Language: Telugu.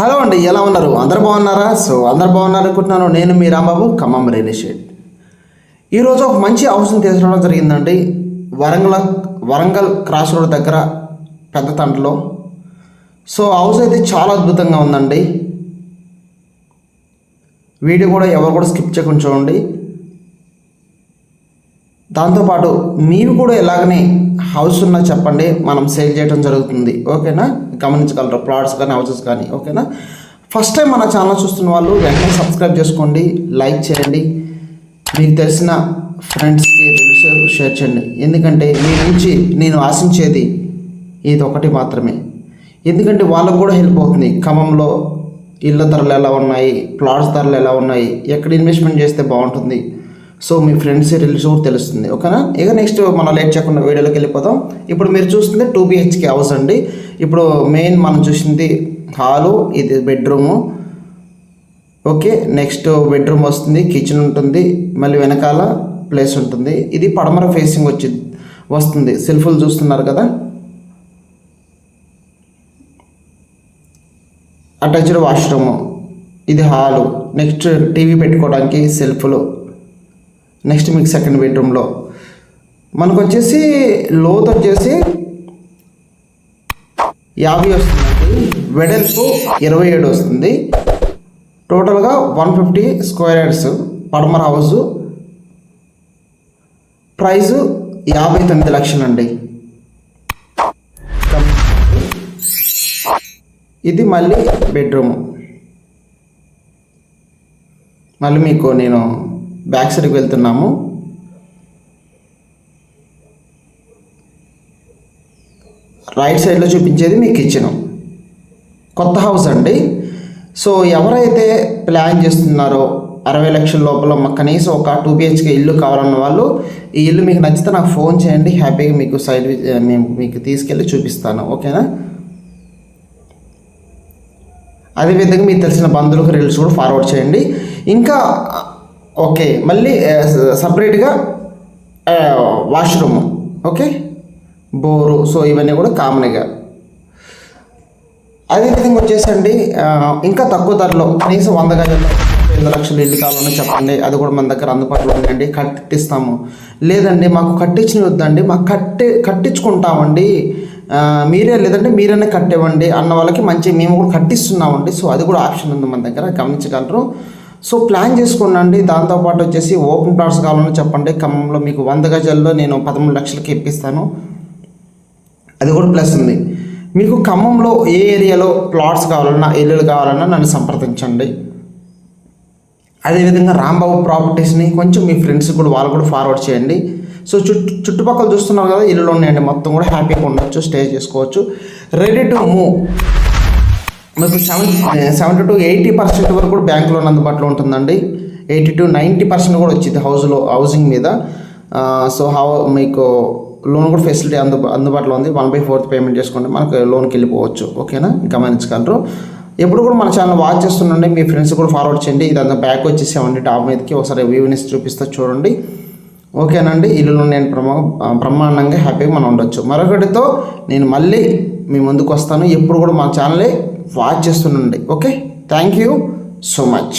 హలో అండి ఎలా ఉన్నారు? అందరు బాగున్నారా? సో అందరు బాగున్నారు అనుకుంటున్నాను. నేను మీ రాంబాబు ఖమ్మం రియల్ ఎస్టేట్ ఈరోజు ఒక మంచి హౌస్ని తీసుకురావడం జరిగిందండి. వరంగల్ వరంగల్ క్రాస్ రోడ్ దగ్గర పెద్ద తంటలో. సో హౌస్ అయితే చాలా అద్భుతంగా ఉందండి. వీడియో కూడా ఎవరు కూడా స్కిప్ చేయకుండా చూడండి. దాంతోపాటు మీరు కూడా ఎలాగనే హౌస్ ఉన్నా చెప్పండి మనం సేల్ చేయడం జరుగుతుంది. ఓకేనా? గమనించగలరు ప్లాట్స్ కానీ హౌసెస్ కానీ ఓకేనా? ఫస్ట్ టైం మన ఛానల్ చూస్తున్న వాళ్ళు వెంటనే సబ్స్క్రైబ్ చేసుకోండి లైక్ చేయండి. మీకు తెలిసిన ఫ్రెండ్స్కి రిలేషన్ షేర్ చేయండి. ఎందుకంటే మీ నుంచి నేను ఆశించేది ఇది ఒకటి మాత్రమే. ఎందుకంటే వాళ్ళకు కూడా హెల్ప్ అవుతుంది. ఖమ్మంలో ఇళ్ళ ధరలు ఎలా ఉన్నాయి ప్లాట్స్ ధరలు ఎలా ఉన్నాయి ఎక్కడ ఇన్వెస్ట్మెంట్ చేస్తే బాగుంటుంది సో మీ ఫ్రెండ్స్ రిలేటివ్స్ కూడా తెలుస్తుంది ఓకేనా ఇక నెక్స్ట్ మనం లేట్ చేయకుండా వీడియోలోకి వెళ్ళిపోతాం. ఇప్పుడు మీరు చూస్తుంది టూ బిహెచ్కే హౌస్ అండి. ఇప్పుడు మెయిన్ మనం చూసింది హాలు ఇది బెడ్రూము ఓకే నెక్స్ట్ బెడ్రూమ్ వస్తుంది కిచెన్ ఉంటుంది మళ్ళీ వెనకాల ప్లేస్ ఉంటుంది. ఇది పడమర ఫేసింగ్ వచ్చి వస్తుంది. సెల్ఫ్లు చూస్తున్నారు కదా? అటాచ్డ్ వాష్రూమ్ ఇది హాలు నెక్స్ట్ టీవీ పెట్టుకోవడానికి సెల్ఫ్లు నెక్స్ట్ మీకు సెకండ్ బెడ్రూమ్లో మనకు వచ్చేసి లోత్ వచ్చేసి యాభై వస్తుందండి వెడల్పు ఇరవై ఏడు వస్తుంది. టోటల్గా వన్ ఫిఫ్టీ స్క్వేర్ యార్డ్స్ పడమర హౌస్. ప్రైజు యాభై తొమ్మిది లక్షలండి ఇది మళ్ళీ బెడ్రూమ్. మళ్ళీ మీకు నేను బ్యాక్ సైడ్కి వెళ్తున్నాము. రైట్ సైడ్లో చూపించేది మీ కిచెన్ కొత్త హౌస్ అండి. సో ఎవరైతే ప్లాన్ చేస్తున్నారో అరవై లక్షల లోపల మాకు కనీసం ఒక టూ బిహెచ్కే ఇల్లు కావాలన్న వాళ్ళు ఈ ఇల్లు మీకు నచ్చితే నాకు ఫోన్ చేయండి. హ్యాపీగా మీకు సైడ్ మేము మీకు తీసుకెళ్ళి చూపిస్తాను. ఓకేనా? అదేవిధంగా మీకు తెలిసిన బంధువులకు రీల్స్ కూడా ఫార్వర్డ్ చేయండి. ఇంకా ఓకే మళ్ళీ సపరేట్గా వాష్రూమ్ ఓకే? బోరు సో ఇవన్నీ కూడా కామన్గా. అదేవిధంగా వచ్చేసండి ఇంకా తక్కువ ధరలో కనీసం వంద గజాలు రెండు లక్షలు ఇల్లు కావాలని చెప్పండి అది కూడా మన దగ్గర అందుబాటులో ఉందండి కట్టిస్తాము. లేదండి మాకు కట్టించిన వద్దండి మాకు కట్టి కట్టించుకుంటామండి. మీరే లేదంటే మీరైనా కట్టేవండి అన్న వాళ్ళకి మంచి మేము కూడా కట్టిస్తున్నామండి సో అది కూడా ఆప్షన్ ఉంది మన దగ్గర గమనించగలరు. సో ప్లాన్ చేసుకోండి దాంతోపాటు వచ్చేసి ఓపెన్ ప్లాట్స్ కావాలని చెప్పండి. ఖమ్మంలో మీకు వంద గజాల్లో నేను పదమూడు లక్షలకి ఇప్పిస్తాను. అది కూడా ప్లస్ ఉంది. మీకు ఖమ్మంలో ఏ ఏరియాలో ప్లాట్స్ కావాలన్నా ఇల్లులు కావాలన్నా నన్ను సంప్రదించండి. అదేవిధంగా రాంబాబు ప్రాపర్టీస్ని కొంచెం మీ ఫ్రెండ్స్ కూడా వాళ్ళు కూడా ఫార్వర్డ్ చేయండి. సో చుట్టు చుట్టుపక్కల చూస్తున్నారు కదా ఇల్లులు ఉన్నాయండి. మొత్తం కూడా హ్యాపీగా ఉండొచ్చు స్టే చేసుకోవచ్చు. Ready to move. మీకు seven seventy to eighty percent వరకు కూడా బ్యాంక్ లోన్ అందుబాటులో ఉంటుందండి. ఎయిటీ టు నైంటీ పర్సెంట్ కూడా వచ్చింది హౌస్లో హౌసింగ్ మీద. సో హౌ మీకు లోన్ కూడా ఫెసిలిటీ అందు అందుబాటులో ఉంది. వన్ బై ఫోర్త్ పేమెంట్ చేసుకుంటే మనకు లోన్కి వెళ్ళిపోవచ్చు. ఓకేనా? గమనించగలరు. ఎప్పుడు కూడా మన ఛానల్ వాచ్ చేస్తుండండి. మీ ఫ్రెండ్స్ కూడా ఫార్వర్డ్ చేయండి. ఇదంతా బ్యాక్ వచ్చేసామండి టాప్ మీదకి ఒకసారి వ్యూనిస్ చూపిస్తా చూడండి. ఓకేనండి. ఇల్లులో నేను ప్రమా బ్రహ్మాండంగా హ్యాపీగా మనం ఉండొచ్చు. మరొకటితో నేను మళ్ళీ మీ ముందుకు వస్తాను. ఎప్పుడు కూడా మా ఛానలే watch చేస్తుండండి. Okay thank you so much